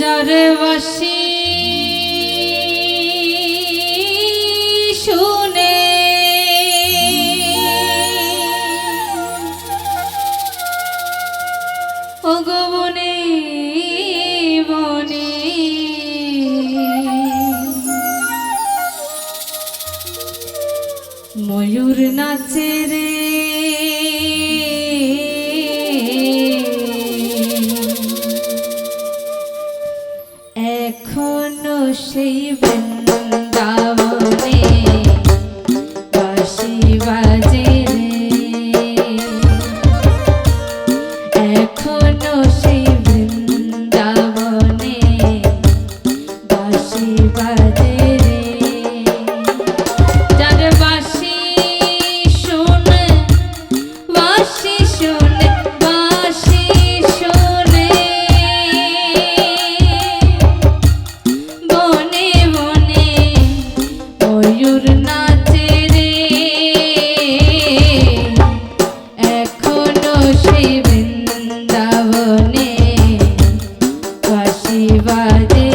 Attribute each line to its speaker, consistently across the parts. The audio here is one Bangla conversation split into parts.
Speaker 1: যারে বাসি শুনে। বনে বনে ময়ূর নাচে রে। এখনও সেই বৃন্দাবনে বাঁশি বাজে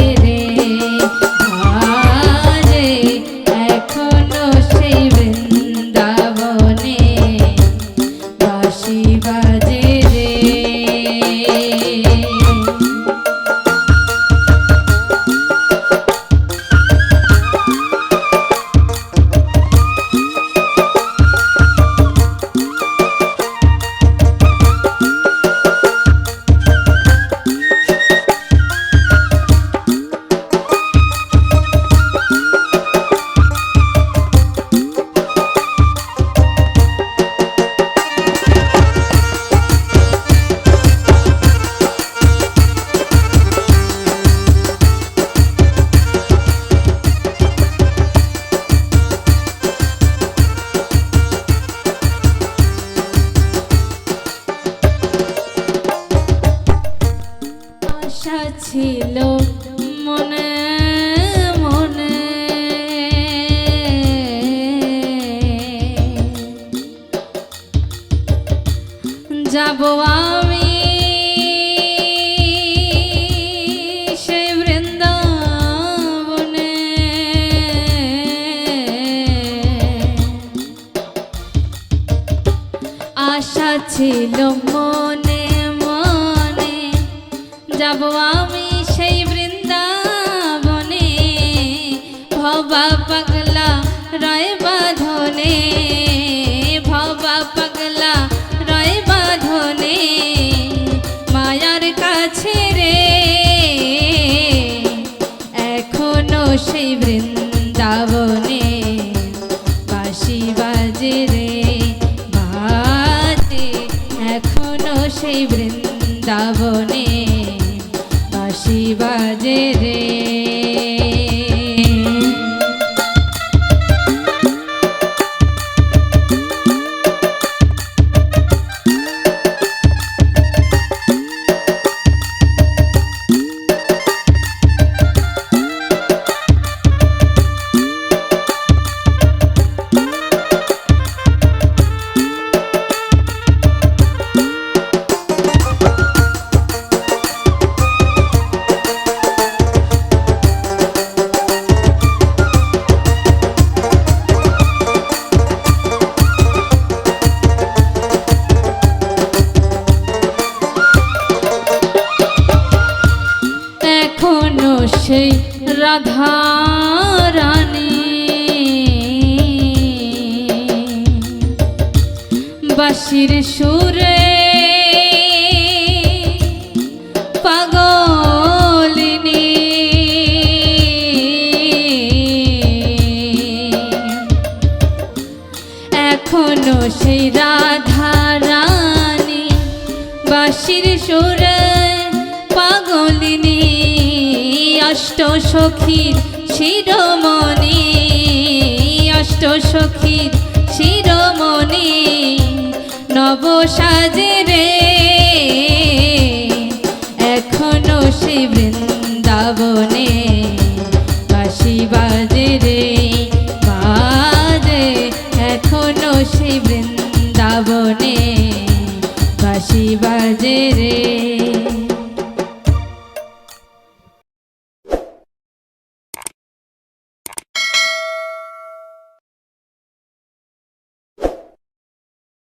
Speaker 1: ছিল মনে মনে। যাব আমি আশা ছিল যাব আমি সেই বৃন্দাবনে। ভবা পাগলা রয় বাঁধনে, ভবা পাগলা রয় বাঁধনে। মায়ার কাছে রে, এখনও সেই বৃন্দাবনে। বাঁশি বাজে রে, বাজে, এখনও সেই বৃন্দাবনে। বাজে রে। রাধা রানী বাসির সুরে পাগলিনী এখনও সেই রাধা রানী বাসির সুরে সখীর শিরোমণি অষ্ট সখীর শিরোমণি নব সাজে রে। এখনও সে বৃন্দাবনে